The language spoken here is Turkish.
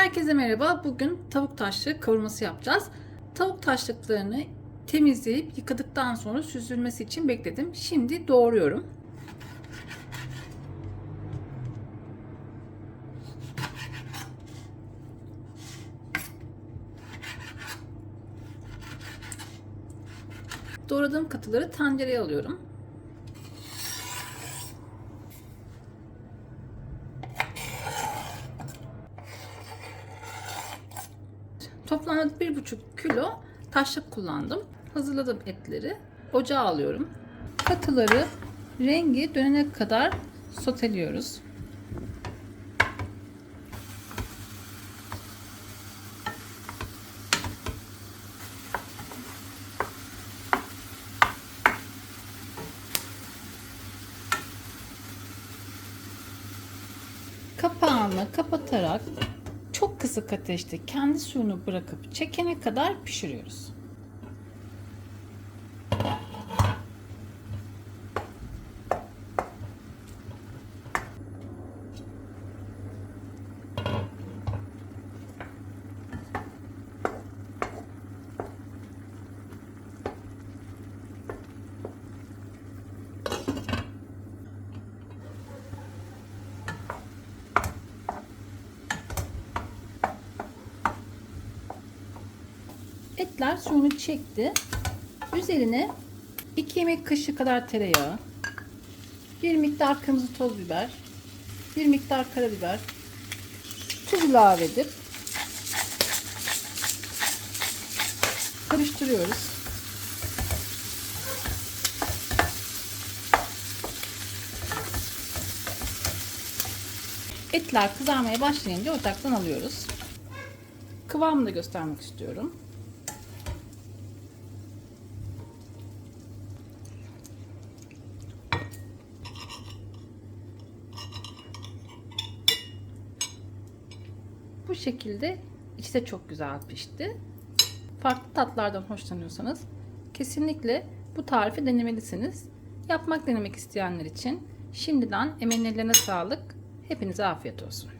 Herkese merhaba. Bugün tavuk taşlığı kavurması yapacağız. Tavuk taşlıklarını temizleyip yıkadıktan sonra süzülmesi için bekledim. Şimdi doğruyorum. Doğradığım katıları tencereye alıyorum. Toplamda 1,5 kilo taşlık kullandım. Hazırladım etleri. Ocağa alıyorum. Katıları rengi dönene kadar soteliyoruz. Kapağını kapatarak çok kısık ateşte kendi suyunu bırakıp çekene kadar pişiriyoruz. Etler suyunu çekti. Üzerine 2 yemek kaşığı kadar tereyağı, bir miktar kırmızı toz biber, bir miktar karabiber, tuz ilave edip karıştırıyoruz. Etler kızarmaya başlayınca ocaktan alıyoruz. Kıvamını da göstermek istiyorum. Bu şekilde içi de çok güzel pişti. Farklı tatlardan hoşlanıyorsanız kesinlikle bu tarifi denemelisiniz. Yapmak denemek isteyenler için şimdiden emeğin ellerine sağlık. Hepinize afiyet olsun.